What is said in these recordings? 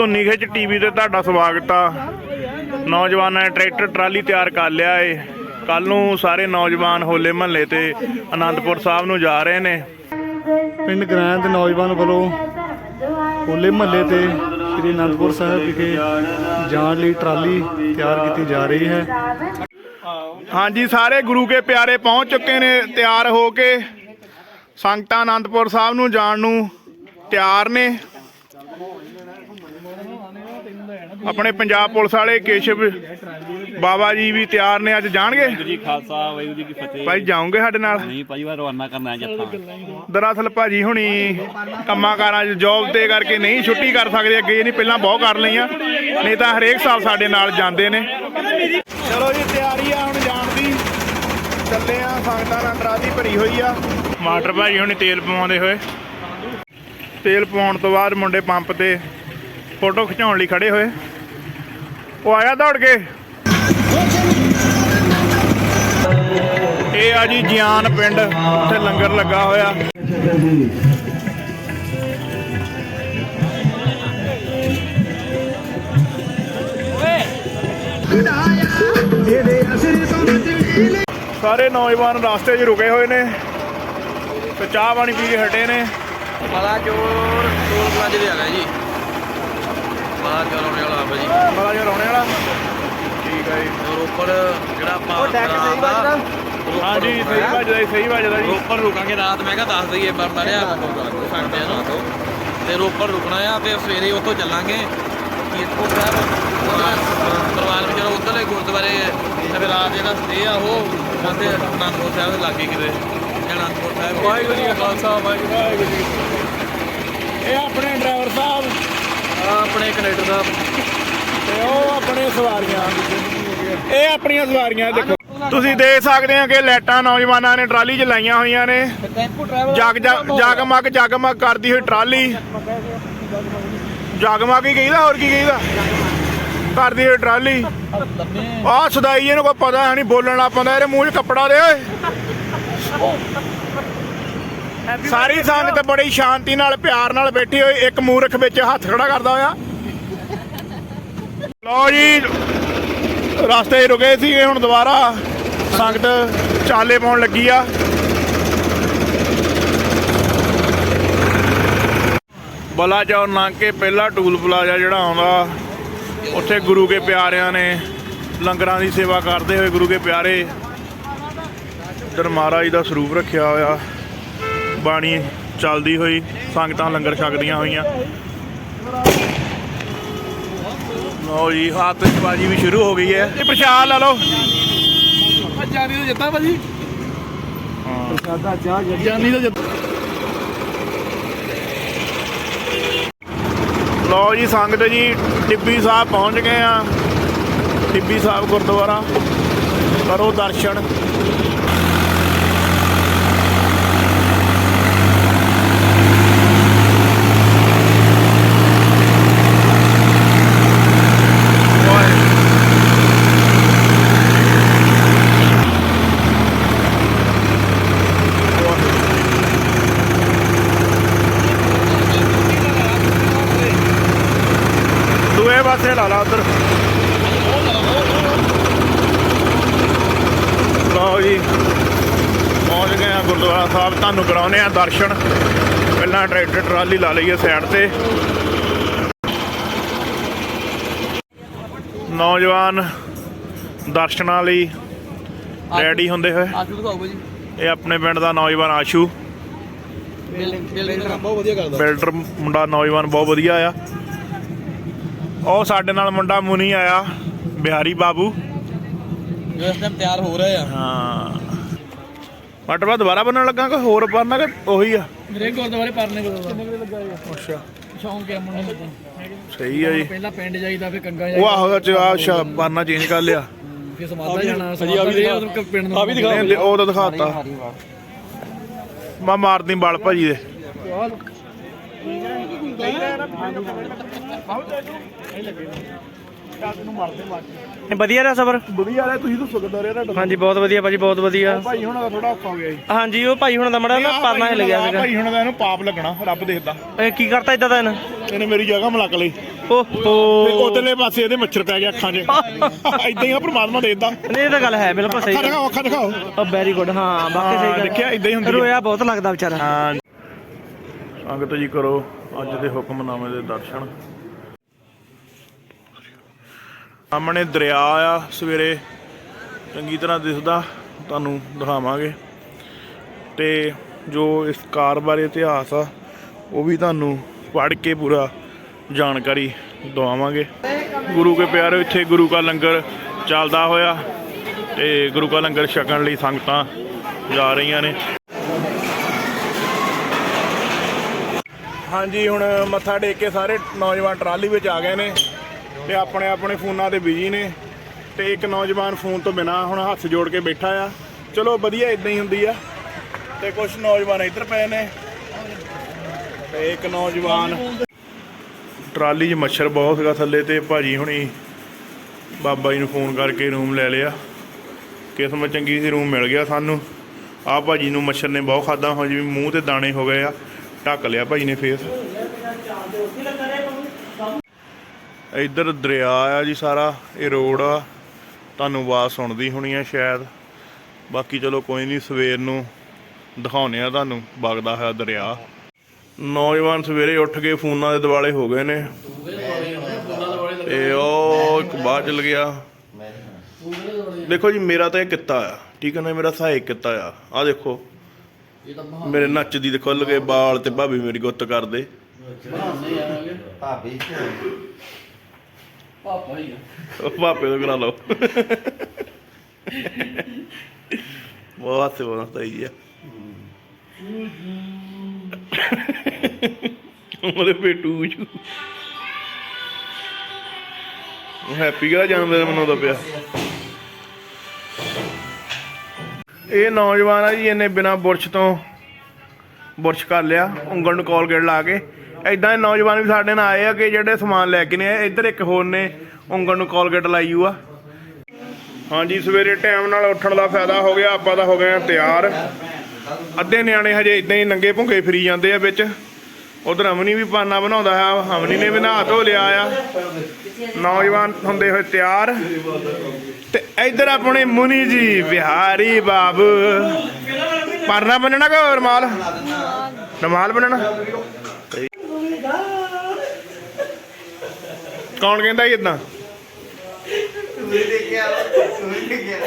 ਧੁੰਨੀ ਖਿੱਚ ਟੀਵੀ ਤੇ ਤੁਹਾਡਾ ਸਵਾਗਤ ਆ। ਨੌਜਵਾਨਾਂ ਨੇ ਟਰੈਕਟਰ ਟਰਾਲੀ ਤਿਆਰ ਕਰ ਲਿਆ ਏ। ਕੱਲ ਨੂੰ ਸਾਰੇ ਨੌਜਵਾਨ ਹੋਲੇ ਮਹੱਲੇ ਤੇ ਆਨੰਦਪੁਰ ਸਾਹਿਬ ਨੂੰ ਜਾ ਰਹੇ ਨੇ। ਪਿੰਡ ਗ੍ਰਾਂ ਦੇ ਨੌਜਵਾਨ ਵੱਲੋਂ ਹੋਲੇ ਮਹੱਲੇ ਤੇ ਸ੍ਰੀ ਅਨੰਦਪੁਰ ਸਾਹਿਬ ਵਿਖੇ ਜਾਣ ਲਈ ਟਰਾਲੀ ਤਿਆਰ ਕੀਤੀ ਜਾ ਰਹੀ ਹੈ। ਹਾਂਜੀ ਸਾਰੇ ਗੁਰੂ ਕੇ ਪਿਆਰੇ ਪਹੁੰਚ ਚੁੱਕੇ ਨੇ ਤਿਆਰ ਹੋ ਕੇ। ਸੰਗਤਾਂ ਆਨੰਦਪੁਰ ਸਾਹਿਬ ਨੂੰ ਜਾਣ ਨੂੰ ਤਿਆਰ ਨੇ। ਆਪਣੇ ਪੰਜਾਬ ਪੁਲਿਸ ਵਾਲੇ ਕੇਸ਼ਵ ਬਾਬਾ ਜੀ ਵੀ ਤਿਆਰ ਨੇ ਅੱਜ ਜਾਣਗੇ? ਜੀ ਖਾਲਸਾ ਵਾਹਿਗੁਰੂ ਜੀ ਕੀ ਫਤਿਹ। ਭਾਈ ਜਾਓਗੇ ਸਾਡੇ ਨਾਲ? ਨਹੀਂ ਭਾਈ ਵਾ ਰਵਾਨਾ ਕਰਨਾ ਜੱਥਾ ਦਰਅਸਲ ਭਾਜੀ ਹੁਣੀ ਕੰਮਾਂ ਕਾਰਾਂ 'ਚ ਜੌਬ ਤੇ ਕਰਕੇ ਨਹੀਂ ਛੁੱਟੀ ਕਰ ਸਕਦੇ ਅੱਗੇ ਨਹੀਂ ਪਹਿਲਾਂ ਬਹੁਤ ਕਰ ਲਈਆਂ। ਨਹੀਂ ਤਾਂ ਹਰੇਕ ਸਾਲ ਸਾਡੇ ਨਾਲ ਜਾਂਦੇ ਨੇ। ਚਲੋ ਜੀ ਤਿਆਰੀ ਆ ਹੁਣ ਜਾਣ ਦੀ। ਚੱਲੇ ਆ ਸੰਗਤਾਂ ਨਾਲ ਟਰਾਲੀ ਭਰੀ ਹੋਈ ਆ। ਮਾਸਟਰ ਭਾਜੀ ਹੁਣੀ ਤੇਲ ਪਵਾਉਂਦੇ ਹੋਏ। ਤੇਲ ਪਵਾਉਣ ਤੋਂ ਬਾਅਦ ਮੁੰਡੇ ਪੰਪ ਤੇ ਫੋਟੋ ਖਿਚਾਉਣ ਲਈ ਖੜੇ ਹੋਏ। ਉਹ ਆਇਆ ਦੌੜ ਕੇ। ਇਹ ਆ ਜੀ ਜਿਆਨ ਪਿੰਡ, ਉੱਥੇ ਲੰਗਰ ਲੱਗਾ ਹੋਇਆ। ਸਾਰੇ ਨੌਜਵਾਨ ਰਸਤੇ 'ਚ ਰੁਕੇ ਹੋਏ ਨੇ। ਤੇ ਚਾਹ ਪਾਣੀ ਪੀ ਕੇ ਹਟੇ ਨੇ। ਬੜਾ ਜੋਰ ਟੋਲ ਪਲਾਜ਼ੇ ਤੇ ਹੈਗਾ ਜੀ। ਜੋਰ ਆਉਣੇ ਵਾਲਾ ਬਾਬਾ ਜੀ। ਬੜਾ ਜਿਹਾ ਰੋਣੇ ਵਾਲਾ। ਠੀਕ ਹੈ ਜੀ। ਔਰ ਉੱਪਰ ਜਿਹੜਾ ਆਪਾਂ ਉਹ ਡੈਕ ਸਹੀ ਵੱਜਦਾ। ਹਾਂਜੀ ਸਹੀ ਵੱਜਦਾ ਜੀ ਸਹੀ ਵੱਜਦਾ ਜੀ। ਰੋਪੜ ਰੁਕਾਂਗੇ ਰਾਤ ਮੈਂ ਕਿਹਾ ਦੱਸ ਦਈਏ ਪਰ ਮੜਿਆ ਸਕਦੇ ਆ ਨਾ ਤੇ। ਰੋਪੜ ਰੁਕਣਾ ਆ ਤੇ ਸਵੇਰੇ ਉੱਥੋਂ ਚੱਲਾਂਗੇ। ਕੀਰਤਪੁਰ ਸਾਹਿਬ ਪਰਵਾਨ ਵਿੱਚ ਜਦੋਂ ਉੱਧਰਲੇ ਗੁਰਦੁਆਰੇ ਤੇ ਰਾਤ ਜਿਹੜਾ ਸਟੇ ਆ ਉਹ ਕਹਿੰਦੇ ਅਨੰਦਪੁਰ ਸਾਹਿਬ ਦੇ ਲਾਗੇ ਕਿਤੇ। ਜਾਂ ਅਨੰਦਪੁਰ ਸਾਹਿਬ। ਵਾਹਿਗੁਰੂ ਜੀ ਕਾ ਖਾਲਸਾ ਵਾਹਿਗੁਰੂ ਜੀ ਇਹ ਆਪਣੇ ਡਰਾਈਵਰ ਸਾਹਿਬ। ਆਪਣੇ ਕਨੈਕਟਰ ਦਾ। ਤੇ ਉਹ ਆਪਣੇ ਸਵਾਰੀਆਂ। ਇਹ ਆਪਣੀਆਂ ਸਵਾਰੀਆਂ ਦੇਖੋ। ਤੁਸੀਂ ਦੇਖ ਸਕਦੇ ਆ ਕਿ ਲਾਈਟਾਂ ਨੌਜਵਾਨਾਂ ਨੇ ਟਰਾਲੀ 'ਚ ਲਾਈਆਂ ਹੋਈਆਂ ਨੇ। ਜਗ ਜਗ ਜਗਮਗ ਜਗਮਗ ਕਰਦੀ ਹੋਈ ਟਰਾਲੀ। ਜਗਮਗ ਹੀ ਕਹੀਦਾ ਹੋਰ ਕੀ ਕਹੀਦਾ? ਕਰਦੀ ਹੋਈ ਟਰਾਲੀ। ਆਹ ਸਦਾਈ ਇਹਨੂੰ ਕੋਈ ਪਤਾ ਹੈ ਨਹੀਂ ਬੋਲਣ ਲੱਗ ਪੈਂਦਾ ਇਹਦੇ ਮੂੰਹ 'ਚ ਕੱਪੜਾ ਦੇ ਓਏ। ਸਾਰੀ ਸੰਗਤ ਬੜੀ ਸ਼ਾਂਤੀ ਨਾਲ ਪਿਆਰ ਨਾਲ ਬੈਠੀ ਹੋਈ ਇੱਕ ਮੂਰਖ ਵਿੱਚ ਹੱਥ ਖੜਾ ਕਰਦਾ ਹੋਇਆ। ਲਓ ਜੀ ਰਸਤੇ ਰੁਕੇ ਸੀਗੇ ਹੁਣ ਦੁਬਾਰਾ। ਸੰਗਤ ਚਾਲੇ ਪਾਉਣ ਲੱਗੀ ਆ। ਬਲਾਚੌਰ ਲੰਘ ਕੇ ਪਹਿਲਾ ਟੂਲ ਪਲਾਜ਼ਾ ਜਿਹੜਾ ਆਉਂਦਾ ਉੱਥੇ ਗੁਰੂ ਕੇ ਪਿਆਰਿਆਂ ਨੇ ਲੰਗਰਾਂ ਦੀ ਸੇਵਾ ਕਰਦੇ ਹੋਏ ਗੁਰੂ ਕੇ ਪਿਆਰੇ। ਇੱਧਰ ਮਹਾਰਾਜ ਦਾ ਸਰੂਪ ਰੱਖਿਆ ਹੋਇਆ। ਬਾਣੀ ਚੱਲਦੀ ਹੋਈ ਸੰਗਤਾਂ ਲੰਗਰ ਛਕਦੀਆਂ ਹੋਈਆਂ। ਲਓ ਜੀ ਆਤਿਸ਼ਬਾਜ਼ੀ ਵੀ ਸ਼ੁਰੂ ਹੋ ਗਈ ਹੈ। ਇਹ ਪ੍ਰਸ਼ਾਦ ਲਾ ਲਓ। ਜਾਨੀ ਤੋਂ ਜਿੱਤਾ ਭਾਜੀ। ਜਾਨੀ ਦਾ ਲਓ ਜੀ ਸੰਗਤ ਜੀ ਟਿੱਬੀ ਸਾਹਿਬ ਪਹੁੰਚ ਗਏ ਆ। ਟਿੱਬੀ ਸਾਹਿਬ ਗੁਰਦੁਆਰਾ। ਕਰੋ ਦਰਸ਼ਨ ਦੂਏ ਪਾਸੇ ਲਾ ਲਾ ਉਧਰ। ਲਓ ਜੀ। ਪਹੁੰਚ ਗਏ ਆ ਗੁਰਦੁਆਰਾ ਸਾਹਿਬ। ਤੁਹਾਨੂੰ ਕਰਾਉਨੇ ਆ ਦਰਸ਼ਨ। ਪਹਿਲਾਂ ਟਰੈਕਟਰ ਟਰਾਲੀ ਲਾ ਲਈਏ ਸਾਈਡ ਤੇ। ਨੌਜਵਾਨ ਦਰਸ਼ਨਾਂ ਲਈ ਰੈਡੀ ਹੁੰਦੇ ਹੋਏ। ਆਜੂ ਦਿਖਾਓ ਭਾਜੀ ਇਹ ਆਪਣੇ ਪਿੰਡ ਦਾ ਨੌਜਵਾਨ ਆਸ਼ੂ। ਕੰਮ ਬਹੁਤ ਵਧੀਆ ਕਰਦਾ। ਬਿਲਡਰ ਮੁੰਡਾ ਨੌਜਵਾਨ ਬਹੁਤ ਵਧੀਆ ਆ। ਉਹ ਸਾਡੇ ਨਾਲ ਮੁੰਡਾ ਮੁਨੀ ਆਇਆ ਬਿਹਾਰੀ ਬਾਬੂ। ਜੋ ਇਸ ਟਾਈਮ ਤਿਆਰ ਹੋ ਰਹੇ ਆ। ਹਾਂ। ਮਟਰ ਬਾਅਦ ਦੁਬਾਰਾ ਬਣਨ ਲੱਗਾ ਕਿ ਹੋਰ ਬਣਨਾ ਕਿ ਉਹੀ ਆ? ਮੇਰੇ ਗੁਰਦੁਆਰੇ ਪਰਨੇ ਗੁਰਦੁਆਰਾ। ਅੱਛਾ। ਸ਼ੌਂਕ ਹੈ ਮੁੰਡੇ ਨੂੰ ਸਹੀ ਆ ਜੀ। ਪਹਿਲਾਂ ਪਿੰਡ ਜਾਈਦਾ ਫਿਰ ਕੰਗਾ ਉਹ ਆਹੋ ਅੱਛਾ ਪਰਨਾ ਚੇਂਜ ਕਰ ਲਿਆ। ਫਿਰ ਸਮਾਧਾ ਜਾਣਾ ਸਮਾਧਾ ਦੇ ਉਦੋਂ ਪਿੰਡ ਨੂੰ ਆ ਵੀ ਤੇ ਉਹ ਤਾਂ ਦਿਖਾਤਾ। ਮੈਂ ਮਾਰਦੀ ਬਲ ਭਾਜੀ ਦੇ। ਵਧੀਆ ਰਿਹਾ ਸਫਰ? ਵਧੀਆ ਰਿਹਾ ਤੁਸੀਂ ਦੱਸੋ ਕਿੱਦਾਂ ਰਿਹਾ ਤੁਹਾਡਾ। ਹਾਂਜੀ ਬਹੁਤ ਵਧੀਆ ਭਾਜੀ ਬਹੁਤ ਵਧੀਆ। ਭਾਈ ਹੁਣ ਦਾ ਥੋੜਾ ਔਖਾ ਹੋ ਗਿਆ ਜੀ। ਹਾਂਜੀ ਉਹ ਭਾਈ ਹੁਣ ਦਾ ਮੜਾ ਨਾ ਪਰਨਾ ਹਿੱਲ ਗਿਆ ਸੀਗਾ। ਭਾਈ ਹੁਣ ਦਾ ਇਹਨੂੰ ਪਾਪ ਲੱਗਣਾ ਰੱਬ ਦੇਖਦਾ। ਇਹ ਕੀ ਕਰਤਾ ਇਦਾਂ ਦਾ ਇਹਨੇ? ਇਹਨੇ ਮੇਰੀ ਜਗ੍ਹਾ ਮਲਕ ਲਈ। ਤੇ ਓਹੋ ਉਧਰਲੇ ਪਾਸੇ ਇਹਦੇ ਮੱਛਰ ਪੈ ਗਿਆ ਅੱਖਾਂ 'ਚ। ਇਦਾਂ ਹੀ ਆ ਪ੍ਰਮਾਤਮਾ ਦੇਖਦਾ। ਨਹੀਂ ਇਹ ਤਾਂ ਗੱਲ ਹੈ ਬਿਲਕੁਲ ਸਹੀ ਅੱਖਾਂ ਦਿਖਾਓ ਅੱਖਾਂ ਦਿਖਾਓ। ਵੈਰੀ ਗੁੱਡ ਹਾਂ ਬਾਕੀ ਹਾਂ, ਸਹੀ ਗੱਲ ਦੇਖਿਆ ਏਦਾਂ ਹੀ ਹੁੰਦੀ। ਰੋਇਆ ਬਹੁਤ ਲੱਗਦਾ ਵਿਚਾਰਾ। ਹਾਂ। ਸੰਗਤ ਜੀ ਕਰੋ ਅੱਜ ਦੇ ਹੁਕਮਨਾਮੇ ਦੇ ਦਰਸ਼ਨ। ਸਾਹਮਣੇ ਦਰਿਆ ਆ, ਸਵੇਰੇ ਚੰਗੀ ਤਰ੍ਹਾਂ ਦਿਸਦਾ, ਤੁਹਾਨੂੰ ਦਿਖਾਵਾਂਗੇ। ਤੇ ਜੋ ਇਸ ਕਾਰ ਬਾਰੇ ਇਤਿਹਾਸ ਆ, ਉਹ ਵੀ ਤੁਹਾਨੂੰ ਪੜ੍ਹ ਕੇ ਪੂਰਾ ਜਾਣਕਾਰੀ ਦਵਾਵਾਂਗੇ। ਗੁਰੂ ਕੇ ਪਿਆਰੇ, ਇੱਥੇ ਗੁਰੂ ਕਾ ਲੰਗਰ ਚੱਲਦਾ ਹੋਇਆ ਤੇ ਗੁਰੂ ਕਾ ਲੰਗਰ ਛਕਣ ਲਈ ਸੰਗਤਾਂ ਜਾ ਰਹੀਆਂ ਨੇ। ਹਾਂਜੀ, ਹੁਣ ਮੱਥਾ ਟੇਕ ਕੇ ਸਾਰੇ ਨੌਜਵਾਨ ਟਰਾਲੀ ਵਿੱਚ ਆ ਗਏ ਨੇ ਤੇ ਆਪਣੇ ਆਪਣੇ ਫੋਨਾਂ ਤੇ ਬਿਜ਼ੀ ਨੇ ਤੇ ਇੱਕ ਨੌਜਵਾਨ ਫੋਨ ਤੋਂ ਬਿਨਾ ਹੁਣ ਹੱਥ ਜੋੜ ਕੇ ਬੈਠਾ ਆ। ਚਲੋ, ਵਧੀਆ ਇਦਾਂ ਹੀ ਹੁੰਦੀ ਆ। ਤੇ ਕੁਝ ਨੌਜਵਾਨ ਇੱਧਰ ਪਏ ਨੇ ਤੇ ਇੱਕ ਨੌਜਵਾਨ ਟਰਾਲੀ 'ਚ ਮੱਛਰ ਬਹੁਤ ਸੀਗਾ ਥੱਲੇ ਤੇ ਭਾਜੀ ਹੁਣੀ ਬਾਬਾ ਜੀ ਨੂੰ ਫੋਨ ਕਰਕੇ ਰੂਮ ਲੈ ਲਿਆ। ਕਿਸਮਤ ਚੰਗੀ ਸੀ, ਰੂਮ ਮਿਲ ਗਿਆ ਸਾਨੂੰ। ਆ ਭਾਜੀ ਨੂੰ ਮੱਛਰ ਨੇ ਬਹੁਤ ਖਾਦਾ ਹੋ ਜਿਵੇਂ ਮੂੰਹ ਤੇ ਦਾਣੇ ਹੋ ਗਏ ਆ। ਢੱਕ ਲਿਆ ਭਾਜੀ ਨੇ ਫੇਸ ਇੱਧਰ ਦਰਿਆ ਆ ਜੀ ਸਾਰਾ, ਇਹ ਰੋਡ ਆ। ਤੁਹਾਨੂੰ ਆਵਾਜ਼ ਸੁਣਦੀ ਹੋਣੀ ਆ ਸ਼ਾਇਦ। ਬਾਕੀ ਚਲੋ ਕੋਈ ਨਹੀਂ ਸਵੇਰ ਨੂੰ ਦਿਖਾਉਨੇ ਆ ਤੁਹਾਨੂੰ, ਵਗਦਾ ਹੋਇਆ ਦਰਿਆ। ਨੌਜਵਾਨ ਸਵੇਰੇ ਉੱਠ ਕੇ ਫੋਨਾਂ ਦੇ ਦਿਵਾਲੇ ਹੋ ਗਏ ਨੇ। ਤੇ ਉਹ ਇੱਕ ਬਾਹਰ ਚਲ ਗਿਆ। ਦੇਖੋ ਜੀ, ਮੇਰਾ ਤਾਂ ਇਹ ਕਿੱਤਾ ਆ। ਠੀਕ ਹੈ ਨਾ, ਮੇਰਾ ਸਹਾਇਕ ਕਿੱਤਾ ਆ। ਆ ਦੇਖੋ। ਮੇਰੇ ਨੱਚਦੀ ਦੇ ਖੁੱਲ ਗਏ ਬਾਲ ਤੇ ਭਾਬੀ ਮੇਰੀ ਗੁੱਤ ਕਰਦੇ। ਭਾਬੀ ਉਹ ਭਾਪੇ ਤੋਂ ਕਰਾ ਲਓ। ਬਹੁਤ ਸੇ ਬਹੁਤ ਸਹੀ ਆ। ਉਹਦੇ ਜੂ। ਹੈਪੀ ਦਾ ਜਨਮ ਦਿਨ ਮਨਾਉਂਦਾ ਪਿਆ? ਇਹ ਨੌਜਵਾਨ ਆ ਜੀ, ਇਹਨੇ ਬਿਨਾ ਬੁਰਸ਼ ਤੋਂ ਬੁਰਸ਼ ਕਰ ਲਿਆ, ਉਂਗਲ ਨੂੰ ਕੋਲਗੇਟ ਲਾ ਕੇ। ਐਦਾਂ ਦੇ ਨੌਜਵਾਨ ਵੀ ਸਾਡੇ ਨਾਲ ਆਏ ਆ ਕਿ ਜਿਹੜੇ ਸਮਾਨ ਲੈ ਕੇ ਨੇ ਆਏ, ਇੱਧਰ ਇੱਕ ਹੋਰ ਨੇ ਉਂਗਲ ਨੂੰ ਕੋਲਗੇਟ ਲਾਈ ਹੋਆ। ਹਾਂਜੀ, ਸਵੇਰੇ ਟਾਈਮ ਨਾਲ ਉੱਠਣ ਦਾ ਫਾਇਦਾ ਹੋ ਗਿਆ, ਆਪਾਂ ਤਾਂ ਹੋ ਗਏ ਆ ਤਿਆਰ। ਅੱਧੇ ਨਿਆਣੇ ਹਜੇ ਇਦਾਂ ਹੀ ਨੰਗੇ ਭੁੰਗੇ ਫਰੀ ਜਾਂਦੇ ਆ ਵਿੱਚ। ਉਧਰ ਅਮਨੀ ਵੀ ਪਾਨਾ ਬਣਾਉਂਦਾ ਆ ਅਮਨੀ ਨੇ ਵੀ ਨਹਾ ਧੋ ਲਿਆ ਆ। ਨੌਜਵਾਨ ਹੁੰਦੇ ਹੋਏ ਤਿਆਰ। ਤੇ ਇੱਧਰ ਆਪਣੇ ਮੁਨੀ ਜੀ ਵਿਹਾਰੀ ਬਾਬੂ। ਪਰਨਾ ਬੰਨਣਾ ਕਿ ਰਮਾਲ ਰਮਾਲ ਬੰਨਣਾ? ਕੌਣ ਕਹਿੰਦਾ ਇਦਾਂ ਤੂੰ ਦੇਖਿਆ ਤੂੰ ਦੇਖਿਆ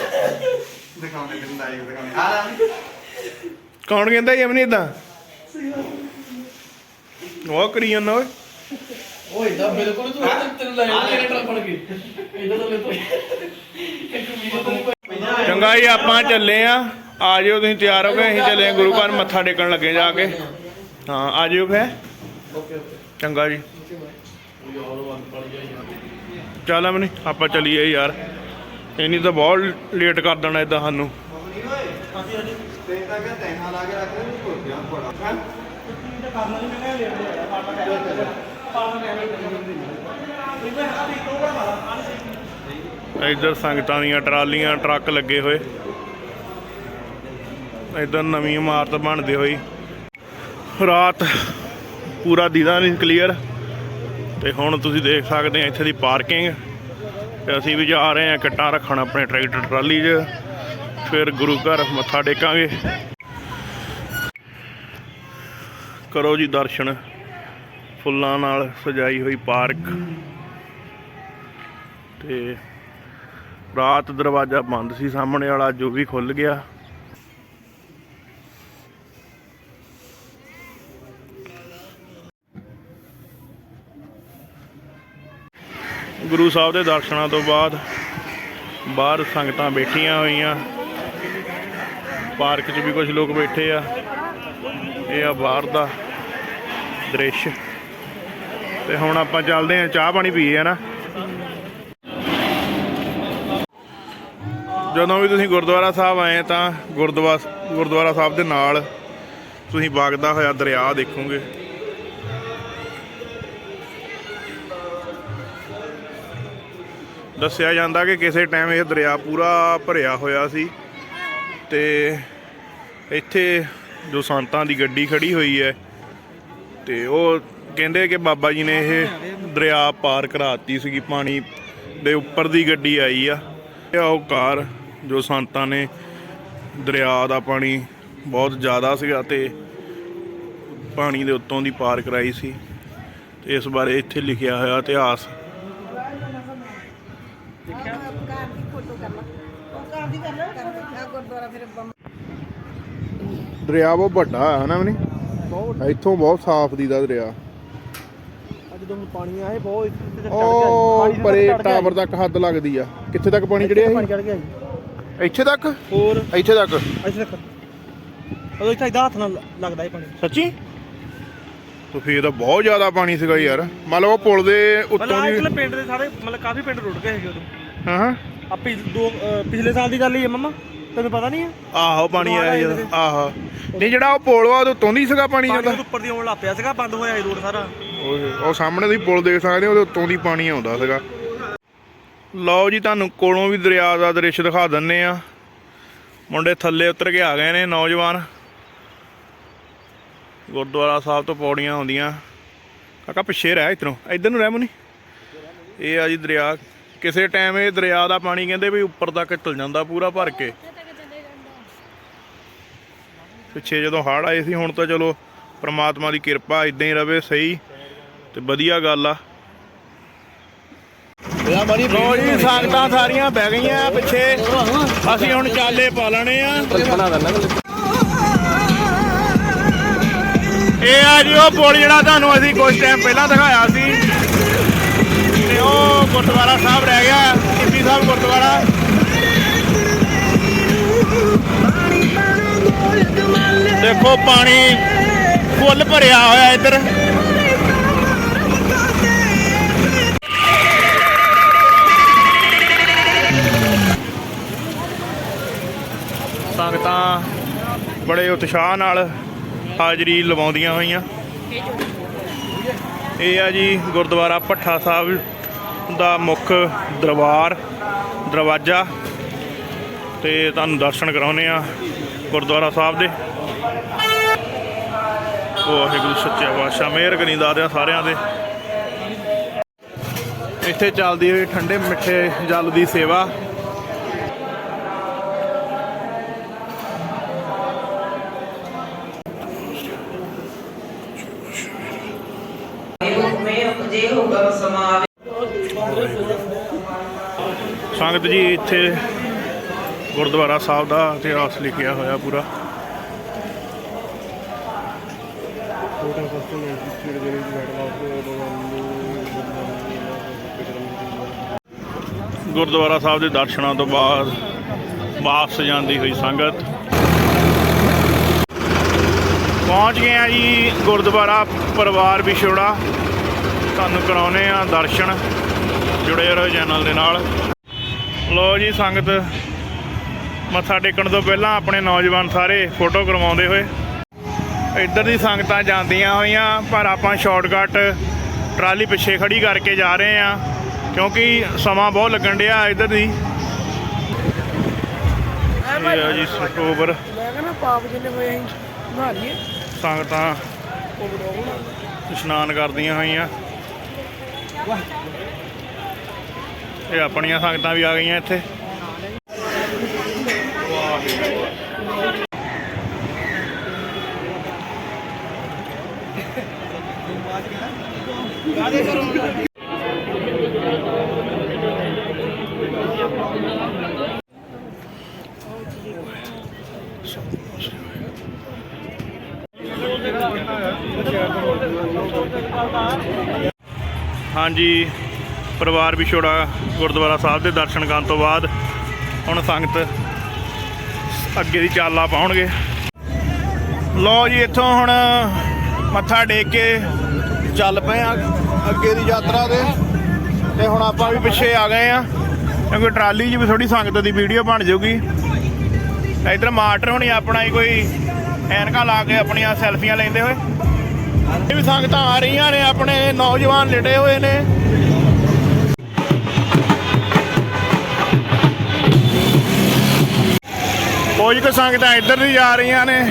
ਦਿਖਾਉਣੇ ਦਿੰਦਾ ਇਹ ਦਿਖਾਉਣੇ ਕੌਣ ਕਹਿੰਦਾ ਇਹ ਅਮਨੀ ਇਦਾਂ ਉਹ ਕਰੀ ਜਾਂਦਾ ਓਏ। ਉਹ ਇਦਾਂ ਬਿਲਕੁਲ ਤੂੰ ਤੈਨੂੰ ਲੈ ਲੈ ਟਰੱਕ ਫੜ ਕੇ ਇਦਾਂ ਤਾਂ ਲੈ ਤੋ ਚੰਗਾ ਜੀ ਆਪਾਂ ਚੱਲੇ ਆ। ਆ ਜਿਓ ਤੁਸੀਂ ਤਿਆਰ ਹੋ ਗਏ ਅਸੀਂ ਚੱਲੇ ਆਂ ਗੁਰੂ ਘਰ ਮੱਥਾ ਟੇਕਣ ਲੱਗੇ ਜਾ ਕੇ। ਹਾਂ ਆ ਜਿਓ ਫੇ ਚੰਗਾ ਜੀ। ਚੱਲ ਅਮਨੀ ਆਪਾਂ ਚੱਲੀਏ ਯਾਰ। ਇਹਨੀ ਤਾਂ ਬਹੁਤ ਲੇਟ ਕਰ ਦੇਣਾ ਇਦਾਂ ਸਾਨੂੰ। ਤੇ ਤਾਂ ਕਿ ਤੈਨਾਂ ਲਾ ਕੇ ਰੱਖ ਦੇ ਕੋਈ ਗਿਆ ਬੜਾ। ਇੱਧਰ ਸੰਗਤਾਂ ਦੀਆਂ ਟਰਾਲੀਆਂ, ਟਰੱਕ ਲੱਗੇ ਹੋਏ। ਇੱਧਰ ਨਵੀਂ ਇਮਾਰਤ ਬਣਦੀ ਹੋਈ। ਰਾਤ ਪੂਰਾ ਦੀਦਾ ਨਹੀਂ ਕਲੀਅਰ ਤੇ ਹੁਣ ਤੁਸੀਂ ਦੇਖ ਸਕਦੇ ਆ ਇੱਥੇ ਦੀ ਪਾਰਕਿੰਗ। ਤੇ ਅਸੀਂ ਵੀ ਜਾ ਰਹੇ ਆ, ਕਿੱਟਾਂ ਰੱਖਣ ਆਪਣੇ ਟਰੈਕਟਰ ਟਰਾਲੀ 'ਚ। ਫਿਰ ਗੁਰੂ ਘਰ ਮੱਥਾ ਟੇਕਾਂਗੇ। ਕਰੋ ਜੀ ਦਰਸ਼ਨ। ਫੁੱਲਾਂ ਨਾਲ ਸਜਾਈ ਹੋਈ ਪਾਰਕ। ਤੇ ਰਾਤ ਦਰਵਾਜ਼ਾ ਬੰਦ ਸੀ, ਸਾਹਮਣੇ ਵਾਲਾ ਜੋ ਵੀ ਖੁੱਲ ਗਿਆ। ਗੁਰੂ ਸਾਹਿਬ ਦੇ ਦਰਸ਼ਨਾਂ ਤੋਂ ਬਾਅਦ ਬਾਹਰ ਸੰਗਤਾਂ ਬੈਠੀਆਂ ਹੋਈਆਂ। ਪਾਰਕ 'ਚ ਵੀ ਕੁਝ ਲੋਕ ਬੈਠੇ ਆ। ਇਹ ਆ ਬਾਹਰ ਦਾ ਦ੍ਰਿਸ਼। ਤੇ ਹੁਣ ਆਪਾਂ ਚੱਲਦੇ ਆ ਚਾਹ ਪਾਣੀ ਪੀਏ ਆ ਨਾ? ਜਦੋਂ ਵੀ ਤੁਸੀਂ ਗੁਰਦੁਆਰਾ ਸਾਹਿਬ ਆਏ ਤਾਂ ਗੁਰਦੁਆਰਾ ਗੁਰਦੁਆਰਾ ਸਾਹਿਬ ਦੇ ਨਾਲ ਤੁਸੀਂ ਵਗਦਾ ਹੋਇਆ ਦਰਿਆ ਦੇਖੋਗੇ। ਦੱਸਿਆ ਜਾਂਦਾ ਕਿ ਕਿਸੇ ਟਾਈਮ ਇਹ ਦਰਿਆ ਪੂਰਾ ਭਰਿਆ ਹੋਇਆ ਸੀ ਤੇ ਇੱਥੇ ਜੋ ਸੰਤਾਂ ਦੀ ਗੱਡੀ ਖੜੀ ਹੋਈ ਹੈ ਤੇ ਉਹ ਕਹਿੰਦੇ ਕਿ ਬਾਬਾ ਜੀ ਨੇ ਇਹ ਦਰਿਆ ਪਾਰ ਕਰਾਤੀ ਸੀਗੀ, ਪਾਣੀ ਦੇ ਉੱਪਰ ਦੀ ਗੱਡੀ ਆਈ ਆ। ਇਹ ਉਹ ਕਾਰ ਜੋ ਸੰਤਾਂ ਨੇ ਦਰਿਆ ਦਾ ਪਾਣੀ ਬਹੁਤ ਜ਼ਿਆਦਾ ਸੀਗਾ ਤੇ ਪਾਣੀ ਦੇ ਉੱਤੋਂ ਦੀ ਪਾਰ ਕਰਾਈ ਸੀ। ਤੇ ਇਸ ਬਾਰੇ ਇੱਥੇ ਲਿਖਿਆ ਹੋਇਆ ਇਤਿਹਾਸ ਦਰਿਆ ਬਹੁਤ ਵੱਡਾ ਹੈ ਨਾ ਮਨੀ ਇੱਥੋਂ ਬਹੁਤ ਸਾਫ਼ ਦੀਦਾ ਦਰਿਆ। ਜਦੋਂ ਹੁਣ ਪਾਣੀ ਆਏ ਬਹੁਤ ਇੱਥੇ ਤੱਕ ਉਹ ਪਰੇ ਟਾਵਰ ਤੱਕ ਹੱਦ ਲੱਗਦੀ ਆ। ਕਿੱਥੇ ਤੱਕ ਪਾਣੀ ਚੜਿਆ ਪਾਣੀ ਚੜ ਗਿਆ ਜੀ ਸੀ। ਇੱਥੇ ਤੱਕ? ਹੋਰ? ਇੱਥੇ ਤੱਕ। ਇੱਥੇ ਤੱਕ। ਉਦੋਂ ਇੱਥੇ ਇਦਾਂ ਹੱਥ ਨਾਲ ਲੱਗਦਾ ਇਹ ਪਾਣੀ। ਸੱਚੀ? ਤੋ ਫੇਰ ਤਾਂ ਬਹੁਤ ਜ਼ਿਆਦਾ ਪਾਣੀ ਸੀਗਾ ਯਾਰ। ਮੰਨ ਲਓ ਉਹ ਪੁਲ ਦੇ ਉੱਤੋਂ ਮਤਲਬ ਦੀ ਪਿੰਡ ਦੇ ਸਾਰੇ ਮਤਲਬ ਕਾਫੀ ਪਿੰਡ ਰੁੜ ਗਏ ਹੈਗੇ ਉਦੋਂ। ਹਾਂ ਹਾਂ। ਆ ਪਿਛ- ਦੋ ਪਿਛਲੇ ਸਾਲ ਦੀ ਗੱਲ ਹੀ ਹੈ ਮਮਾ। ਤੈਨੂੰ ਪਤਾ ਨਹੀਂ ਹੈ ਆਹੋ ਪਾਣੀ ਆਇਆ ਜਦੋਂ। ਆਹੋ। ਨਹੀਂ ਜਿਹੜਾ ਉਹ ਪੁਲ ਵਾ ਉਹਦੇ ਉੱਤੋਂ ਦੀ ਸੀਗਾ ਪਾਣੀ ਪਾਣੀ ਜਾਂਦਾ। ਉਹਦੇ ਉੱਪਰ ਦੀ ਆਉਣ ਲੱਗ ਪਿਆ ਸੀਗਾ ਬੰਦ ਹੋਇਆ ਸੀ ਰੋਡ ਸਾਰਾ। ਉਹ ਉਹ ਸਾਹਮਣੇ ਤੁਸੀਂ ਪੁਲ ਦੇਖ ਸਕਦੇ ਹੋ ਉਹਦੇ ਉੱਤੋਂ ਦੀ ਪਾਣੀ ਆਉਂਦਾ ਸੀਗਾ। ਲਓ ਜੀ ਤੁਹਾਨੂੰ ਕੋਲੋਂ ਵੀ ਦਰਿਆ ਦਾ ਦ੍ਰਿਸ਼ ਦਿਖਾ ਦਿੰਨੇ ਆ। ਮੁੰਡੇ ਥੱਲੇ ਉਤਰ ਕੇ ਆ ਗਏ ਨੇ ਨੌਜਵਾਨ। ਗੁਰਦੁਆਰਾ ਸਾਹਿਬ ਤੋਂ ਪੌੜੀਆਂ ਆਉਂਦੀਆਂ। ਕਾਕਾ ਪਿੱਛੇ ਰਹਿ ਇਧਰੋਂ। ਇਧਰ ਨੂੰ ਰਹਿ ਮੁਨੀ। ਇਹ ਆ ਜੀ ਦਰਿਆ। ਕਿਸੇ ਟਾਈਮ ਇਹ ਦਰਿਆ ਦਾ ਪਾਣੀ ਕਹਿੰਦੇ ਵੀ ਉੱਪਰ ਤੱਕ ਚਲ ਜਾਂਦਾ ਪੂਰਾ ਭਰ ਕੇ। ਪਿੱਛੇ ਜਦੋਂ ਹੜ੍ਹ ਆਏ ਸੀ ਹੁਣ ਤਾਂ ਚਲੋ ਪ੍ਰਮਾਤਮਾ ਦੀ ਕਿਰਪਾ ਇਦਾਂ ਹੀ ਰਵੇ ਸਹੀ ਤੇ ਵਧੀਆ ਗੱਲ ਆ। ਲੋ ਜੀ ਸੰਗਤਾਂ ਸਾਰੀਆਂ ਬਹਿ ਗਈਆਂ ਪਿੱਛੇ। ਅਸੀਂ ਹੁਣ ਚਾਲੇ ਪਾ ਲੈਣੇ ਆ। ਇਹ ਆ ਜੀ ਉਹ ਪੁਲ ਜਿਹੜਾ ਤੁਹਾਨੂੰ ਅਸੀਂ ਕੁਝ ਟਾਈਮ ਪਹਿਲਾਂ ਦਿਖਾਇਆ ਸੀ। ਤੇ ਉਹ ਗੁਰਦੁਆਰਾ ਸਾਹਿਬ ਰਹਿ ਗਿਆ ਕਿੰਨੀ ਸਾਹਿਬ ਗੁਰਦੁਆਰਾ। ਦੇਖੋ ਪਾਣੀ ਫੁੱਲ ਭਰਿਆ ਹੋਇਆ ਇੱਧਰ। ਸੰਗਤਾਂ ਬੜੇ ਉਤਸ਼ਾਹ ਨਾਲ ਹਾਜ਼ਰੀ ਲਵਾਉਂਦੀਆਂ ਹੋਈਆਂ। ਇਹ ਆ ਜੀ ਗੁਰਦੁਆਰਾ ਭੱਠਾ ਸਾਹਿਬ ਦਾ ਮੁੱਖ ਦਰਬਾਰ, ਦਰਵਾਜ਼ਾ। ਤੇ ਤੁਹਾਨੂੰ ਦਰਸ਼ਨ ਕਰਾਉਨੇ ਆ ਗੁਰਦੁਆਰਾ ਸਾਹਿਬ ਦੇ। ਵਾਹਿਗੁਰੂ, ਸੱਚਾ ਪਾਤਸ਼ਾਹ, ਮਿਹਰ ਕਰੀ ਦਾਦਿਆਂ ਸਾਰਿਆਂ ਦੇ। ਇੱਥੇ ਚੱਲਦੀ ਹੋਈ ਠੰਡੇ ਮਿੱਠੇ ਜਲ ਦੀ ਸੇਵਾ। ਸੰਗਤ ਜੀ, ਇੱਥੇ ਗੁਰਦੁਆਰਾ ਸਾਹਿਬ ਦਾ ਇਤਿਹਾਸ ਲਿਖਿਆ ਹੋਇਆ ਪੂਰਾ। ਗੁਰਦੁਆਰਾ ਸਾਹਿਬ ਦੇ ਦਰਸ਼ਨਾਂ ਤੋਂ ਬਾਅਦ ਵਾਪਸ ਜਾਂਦੀ ਹੋਈ ਸੰਗਤ। ਪਹੁੰਚ ਗਏ ਆ ਜੀ ਗੁਰਦੁਆਰਾ ਪਰਿਵਾਰ ਵਿਛੋੜਾ। ਤੁਹਾਨੂੰ ਕਰਾਉਨੇ ਆ ਦਰਸ਼ਨ, ਜੁੜੇ ਰਹੋ ਚੈਨਲ ਦੇ ਨਾਲ। ਲੋ ਜੀ ਸੰਗਤ, ਮੱਥਾ ਟੇਕਣ ਤੋਂ ਪਹਿਲਾਂ ਆਪਣੇ ਨੌਜਵਾਨ ਸਾਰੇ ਫੋਟੋ ਕਰਵਾਉਂਦੇ ਹੋਏ ਇੱਧਰ ਦੀ ਸੰਗਤਾਂ ਜਾਂਦੀਆਂ ਹੋਈਆਂ ਪਰ ਆਪਾਂ ਸ਼ਾਰਟਕਟ ਟਰਾਲੀ ਪਿੱਛੇ ਖੜੀ ਕਰਕੇ ਜਾ ਰਹੇ ਆ ਕਿਉਂਕਿ ਸਮਾਂ ਬਹੁਤ ਲੱਗਣ ਡਿਆ ਇੱਧਰ ਦੀ। ਇਹ ਜੀ ਸੰਗਤਾਂ ਇਸ਼ਨਾਨ ਕਰਦੀਆਂ ਹੋਈਆਂ। ਇਹ ਆਪਣੀਆਂ ਸੰਗਤਾਂ ਵੀ ਆ ਗਈਆਂ ਇੱਥੇ। ਹਾਂਜੀ, ਪਰਿਵਾਰ ਵਿਛੋੜਾ ਗੁਰਦੁਆਰਾ ਸਾਹਿਬ ਦੇ ਦਰਸ਼ਨ ਕਰਨ ਤੋਂ ਬਾਅਦ ਹੁਣ ਸੰਗਤ ਅੱਗੇ ਦੀ ਚਾਲਾ ਪਾਉਣਗੇ। ਲੋ ਜੀ, ਇੱਥੋਂ ਹੁਣ ਮੱਥਾ ਟੇਕ ਕੇ ਚੱਲ ਪਏ ਆ ਅੱਗੇ ਦੀ ਯਾਤਰਾ ਦੇ। ਤੇ ਹੁਣ ਆਪਾਂ ਵੀ ਪਿੱਛੇ ਆ ਗਏ ਆ। ਕਿਉਂਕਿ ਟਰਾਲੀ 'ਚ ਵੀ ਥੋੜੀ ਸੰਗਤ ਦੀ ਵੀਡੀਓ ਬਣ ਜੂਗੀ ਇੱਧਰ ਮਾਰਟਰ ਹੋਣੀ ਆਪਣਾ ਹੀ ਕੋਈ ਐਨਕਾ ਲਾ ਕੇ ਆਪਣੀਆਂ ਸੈਲਫੀਆਂ ਲੈਂਦੇ ਹੋਏ। ਇਹ ਵੀ ਸੰਗਤਾਂ ਆ ਰਹੀਆਂ ਨੇ, ਆਪਣੇ ਨੌਜਵਾਨ ਲੜੇ ਹੋਏ ਨੇ। ਕੋਈ ਕੁ ਸੰਗਤਾਂ ਇੱਧਰ ਦੀ ਜਾ ਰਹੀਆਂ ਨੇ,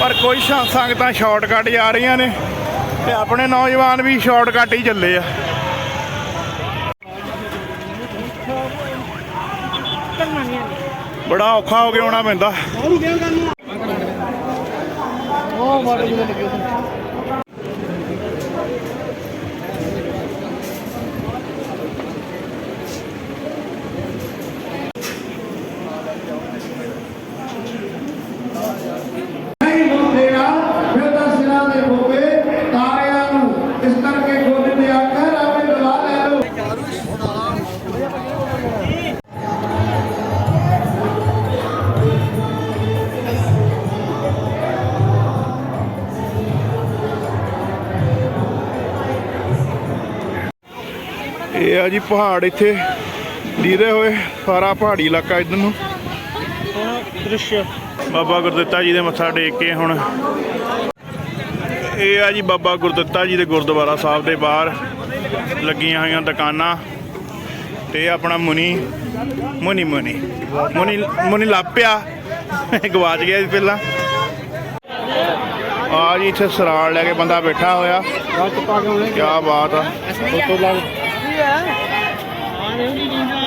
ਪਰ ਕੋਈ ਸੰਗਤਾਂ ਸ਼ਾਰਟਕਟ ਜਾ ਰਹੀਆਂ ਨੇ। ਤੇ ਆਪਣੇ ਨੌਜਵਾਨ ਵੀ ਸ਼ਾਰਟਕਟ ਹੀ ਚੱਲੇ ਆ। ਬੜਾ ਔਖਾ ਹੋ ਕੇ ਆਉਣਾ ਪੈਂਦਾ। ਨਹੀਂ ਆ ਜੀ ਪਹਾੜ ਇੱਥੇ ਦੀਦੇ ਹੋਏ ਸਾਰਾ ਪਹਾੜੀ ਇਲਾਕਾ ਇਧਰ ਨੂੰ। ਦ੍ਰਿਸ਼। ਬਾਬਾ ਗੁਰਦਿੱਤਾ ਜੀ ਦੇ ਮੱਥਾ ਟੇਕ ਕੇ ਹੁਣ। ਇਹ ਆ ਜੀ ਬਾਬਾ ਗੁਰਦਿੱਤਾ ਜੀ ਦੇ ਗੁਰਦੁਆਰਾ ਸਾਹਿਬ ਦੇ ਬਾਹਰ ਲੱਗੀਆਂ ਹੋਈਆਂ ਦੁਕਾਨਾਂ। ਤੇ ਆਪਣਾ ਮੁਨੀ ਮੁਨੀ ਮੁਨੀ। ਮੁਨੀ ਮੁਨੀ ਲਾਪਿਆ ਗਵਾਚ ਗਿਆ ਸੀ ਪਹਿਲਾਂ। ਆ ਜੀ ਇੱਥੇ ਸਰਾਲ ਲੈ ਕੇ ਬੰਦਾ ਬੈਠਾ ਹੋਇਆ। ਕੀ ਬਾਤ ਆ।